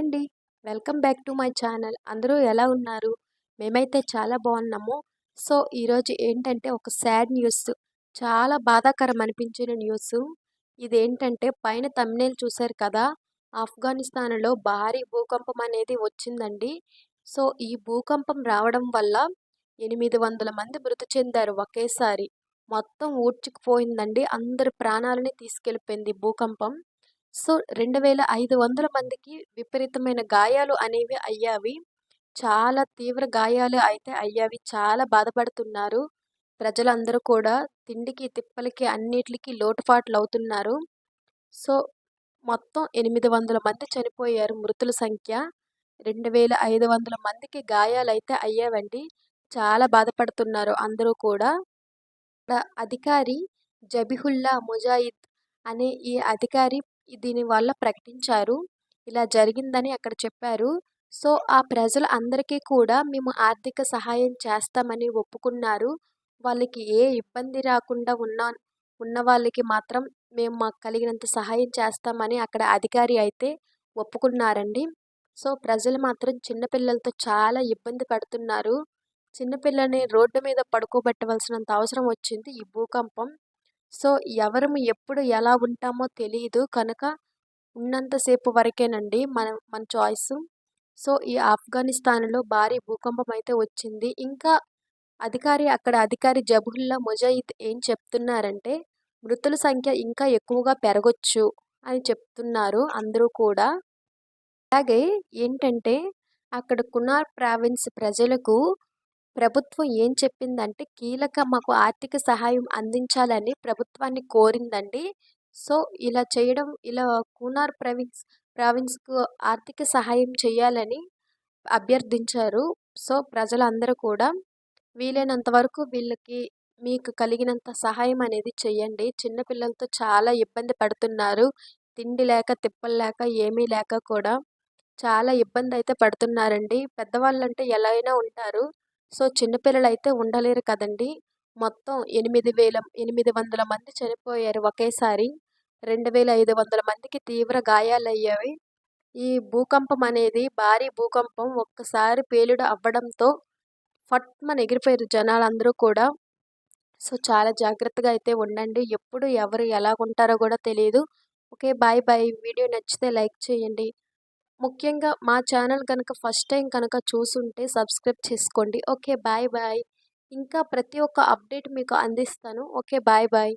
అండి. Welcome back to my channel. అందరూ ఎలా ఉన్నారు? మేమైతే చాలా బాగున్నాము. సో ఈరోజు ఏంటంటే ఒక సాడ్ న్యూస్. చాలా బాధాకరం అనిపించిన న్యూస్. ఇదేంటంటే పైన తమ్నేల్ చూశారు కదా ఆఫ్ఘనిస్తాన్లో భారీ భూకంపం అనేది వచ్చిందండి. సో ఈ భూకంపం రావడం వల్ల ఎనిమిది వందల మంది మృతి చెందారు ఒకేసారి. మొత్తం ఊడ్చుకుపోయిందండి. అందరి ప్రాణాలని తీసుకెళ్ళిపోయింది భూకంపం. సో రెండు వేల ఐదు వందల మందికి విపరీతమైన గాయాలు అనేవి అయ్యావి. చాలా తీవ్ర గాయాలు అయితే అయ్యావి. చాలా బాధపడుతున్నారు. ప్రజలందరూ కూడా తిండికి తిప్పలకి అన్నిటికీ లోటుపాట్లు అవుతున్నారు. సో మొత్తం ఎనిమిది వందల మంది చనిపోయారు మృతుల సంఖ్య. రెండు వేల ఐదు వందల మందికి గాయాలు అయితే అయ్యావండి. చాలా బాధపడుతున్నారు అందరూ కూడా. అధికారి జబిహుల్లా ముజాయిద్ అనే ఈ అధికారి దీనివల్ల ప్రకటించారు. ఇలా జరిగిందని అక్కడ చెప్పారు. సో ఆ ప్రజలు అందరికీ కూడా మేము ఆర్థిక సహాయం చేస్తామని ఒప్పుకున్నారు. వాళ్ళకి ఏ ఇబ్బంది రాకుండా ఉన్న ఉన్న వాళ్ళకి మాత్రం మేము మాకు కలిగినంత సహాయం చేస్తామని అక్కడ అధికారి అయితే ఒప్పుకున్నారండి. సో ప్రజలు మాత్రం చిన్నపిల్లలతో చాలా ఇబ్బంది పడుతున్నారు. చిన్నపిల్లని రోడ్డు మీద పడుకోబెట్టవలసినంత అవసరం వచ్చింది ఈ భూకంపం. సో ఎవరము ఎప్పుడు ఎలా ఉంటామో తెలియదు కనుక ఉన్నంతసేపు వరకేనండి మన మన చాయిస్. సో ఈ ఆఫ్ఘనిస్తాన్లో భారీ భూకంపం అయితే వచ్చింది. ఇంకా అధికారి అక్కడ అధికారి జబుల్లా ముజాయిద్ ఏం చెప్తున్నారంటే మృతుల సంఖ్య ఇంకా ఎక్కువగా పెరగొచ్చు అని చెప్తున్నారు అందరూ కూడా. అలాగే ఏంటంటే అక్కడ కునార్ ప్రావిన్స్ ప్రజలకు ప్రభుత్వం ఏం చెప్పిందంటే కీలక మాకు ఆర్థిక సహాయం అందించాలని ప్రభుత్వాన్ని కోరిందండి. సో ఇలా చేయడం ఇలా కూనార్ ప్రావిన్స్ ప్రావిన్స్కు ఆర్థిక సహాయం చేయాలని అభ్యర్థించారు. సో ప్రజలందరూ కూడా వీలైనంత వరకు వీళ్ళకి మీకు కలిగినంత సహాయం అనేది చెయ్యండి చిన్నపిల్లలతో చాలా ఇబ్బంది పడుతున్నారు. తిండి లేక తిప్పలు లేక ఏమీ లేక కూడా చాలా ఇబ్బంది అయితే పడుతున్నారండి. పెద్దవాళ్ళు అంటే ఎలా అయినా ఉంటారు. సో చిన్నపిల్లలు అయితే ఉండలేరు కదండి. మొత్తం ఎనిమిది వేల ఎనిమిది వందల మంది చనిపోయారు ఒకేసారి. రెండు వేల ఐదు వందల మందికి తీవ్ర గాయాలయ్యాయి. ఈ భూకంపం అనేది భారీ భూకంపం ఒక్కసారి పేలుడు అవ్వడంతో ఫట్మని ఎగిరిపోయారు జనాలందరూ కూడా. సో చాలా జాగ్రత్తగా అయితే ఉండండి. ఎప్పుడు ఎవరు ఎలా ఉంటారో కూడా తెలియదు ఓకే బాయ్ బాయ్. వీడియో నచ్చితే లైక్ చేయండి. ముఖ్యంగా మా ఛానల్ కనుక ఫస్ట్ టైం కనుక చూసుంటే సబ్స్క్రైబ్ చేసుకోండి. Okay bye bye. ఇంకా ప్రతి ఒక్క అప్డేట్ మీకు అందిస్తాను. Okay bye bye.